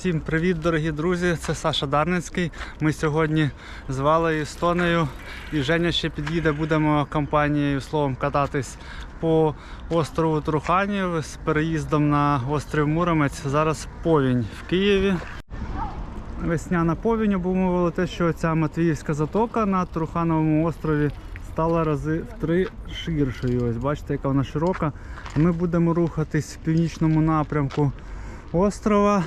Всім привіт, дорогі друзі! Це Саша Дарницький. Ми сьогодні з Валею, з і Женя ще під'їде. Будемо компанією словом кататись по острову Труханів з переїздом на острів Муромець. Зараз повінь в Києві. Весняна повінь обумовила те, що ця Матвіївська затока на Трухановому острові стала рази в три ширшою. Ось бачите, яка вона широка. Ми будемо рухатись в північному напрямку острова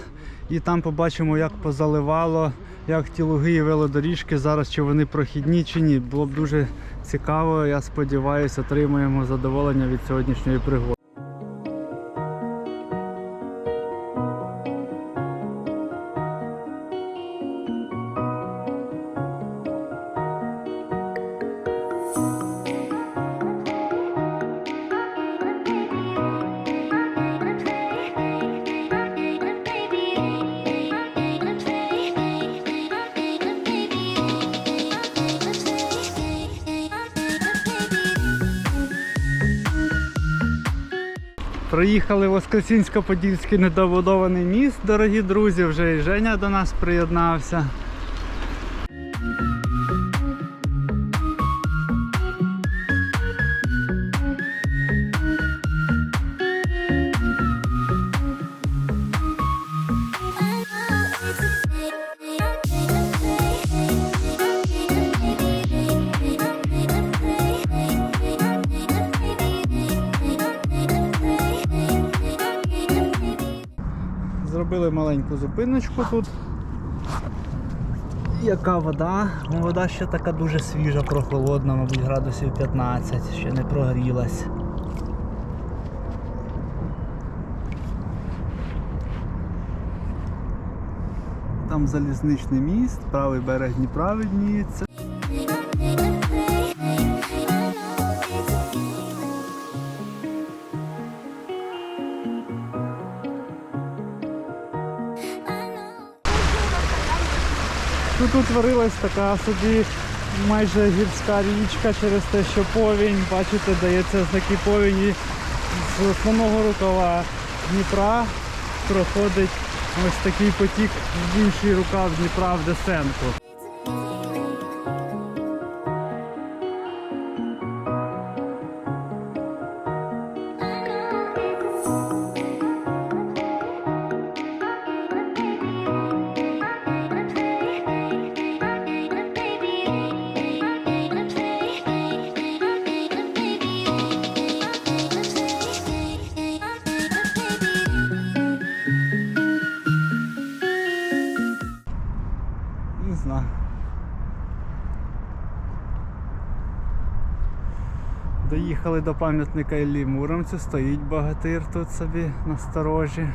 і там побачимо, як позаливало, як ті луги і велодоріжки зараз, чи вони прохідні, чи ні. Було б дуже цікаво. Я сподіваюся, отримаємо задоволення від сьогоднішньої пригоди. Приїхали Воскресінсько-Подільський недобудований міст, дорогі друзі. Вже і Женя до нас приєднався. Зробили маленьку зупиночку тут. Яка вода? Ну, Вода ще така дуже свіжа, прохолодна, мабуть, градусів 15, ще не прогрілась. Там залізничний міст, правий берег Дніпра видніється. Тут утворилась така собі майже гірська річка через те, що повінь, бачите, дається такі повіні з основного рукава Дніпра проходить ось такий потік в інший рукав Дніпра в Десенку. Доїхали до пам'ятника Іллі Муромцю, стоїть багатир тут собі на сторожі.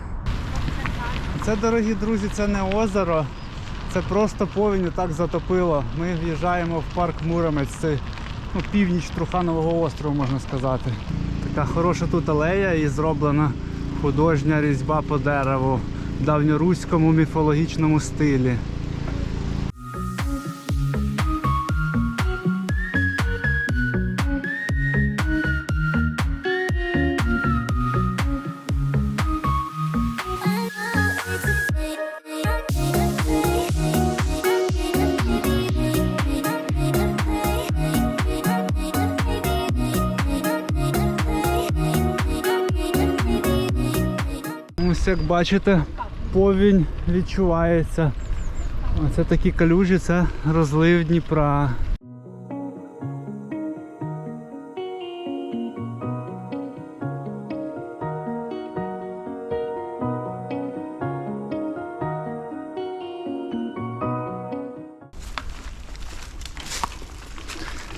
Це, дорогі друзі, це не озеро, це просто повінь так затопило. Ми в'їжджаємо в парк Муромець, це ну, північ Труханового острову, можна сказати. Така хороша тут алея і зроблена художня різьба по дереву в давньоруському міфологічному стилі. Як бачите, повінь відчувається. Оце такі калюжі, це розлив Дніпра.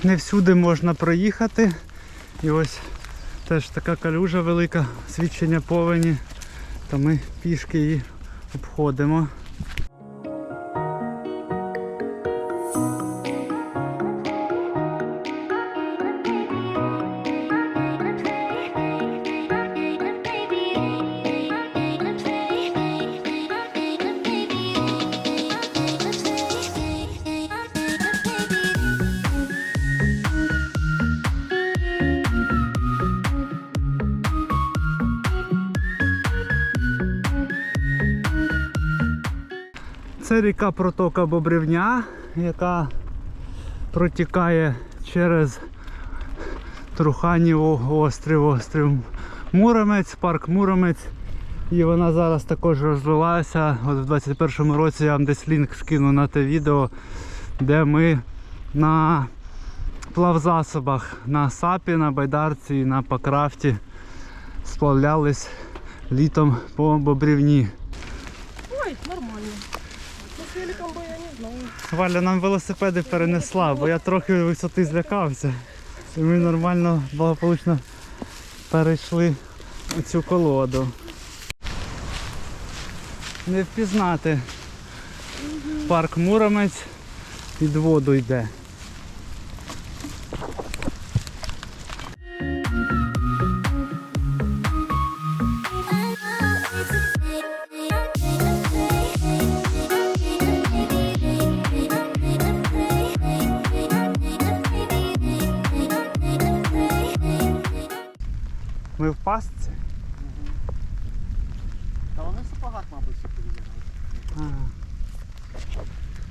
Не всюди можна проїхати. І ось теж така калюжа велика, свідчення повені то ми пішки її обходимо. Це ріка протока Бобрівня, яка протікає через Труханів острів, острів Муромець, парк Муромець. І вона зараз також розвилася. От в 21-му році я вам десь лінк скину на те відео, де ми на плавзасобах на сапі, на байдарці і на пакрафті сплавлялись літом по Бобрівні. Ой, нормально. Ну, с великом бы я не знаю. Валя нам велосипеди перенесла, бо я трохи висоти злякався. І ми нормально, благополучно перейшли цю колоду. Не впізнати. Парк Муромець під воду йде. в пастці. Та вони в сапогах, мабуть, всі перевіряли. А.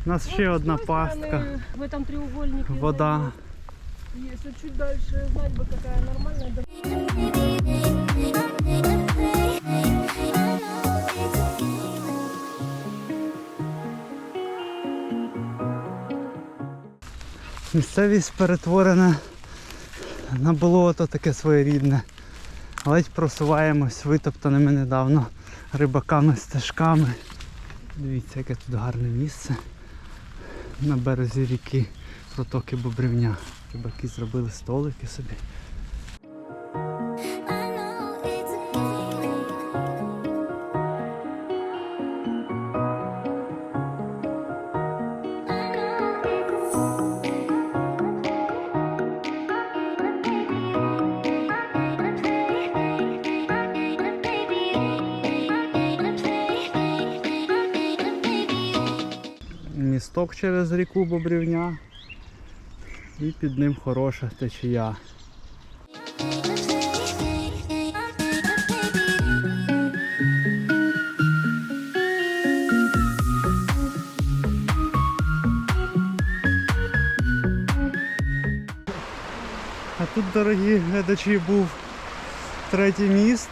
У нас ще Вот, одна с той пастка. стороны В этом треугольнике. Вода. вот. Если чуть дальше знать бы, какая нормальная. да- Місцевість перетворена на болото таке своєрідне. Ледь просуваємось витоптаними недавно рибаками стежками. Дивіться, яке тут гарне місце. На березі ріки протоки Бобрівня. Рибаки зробили столики собі. Місток через ріку Бобрівня. І під ним хороша течія. А тут, дорогі глядачі, був третій міст.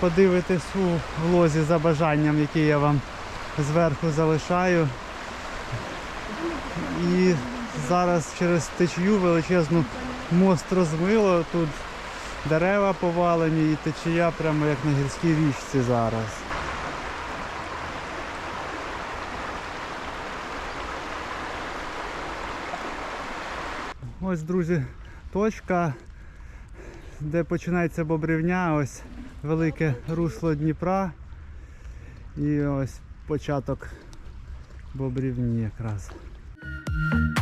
Подивитись у влозі за бажанням, який я вам зверху залишаю. І зараз через течію величезну мост розмило. Тут дерева повалені і течія прямо як на гірській річці зараз. Ось, друзі, точка, де починається бобрівня, ось велике русло Дніпра. І ось початок бобрівні якраз. Mm-hmm.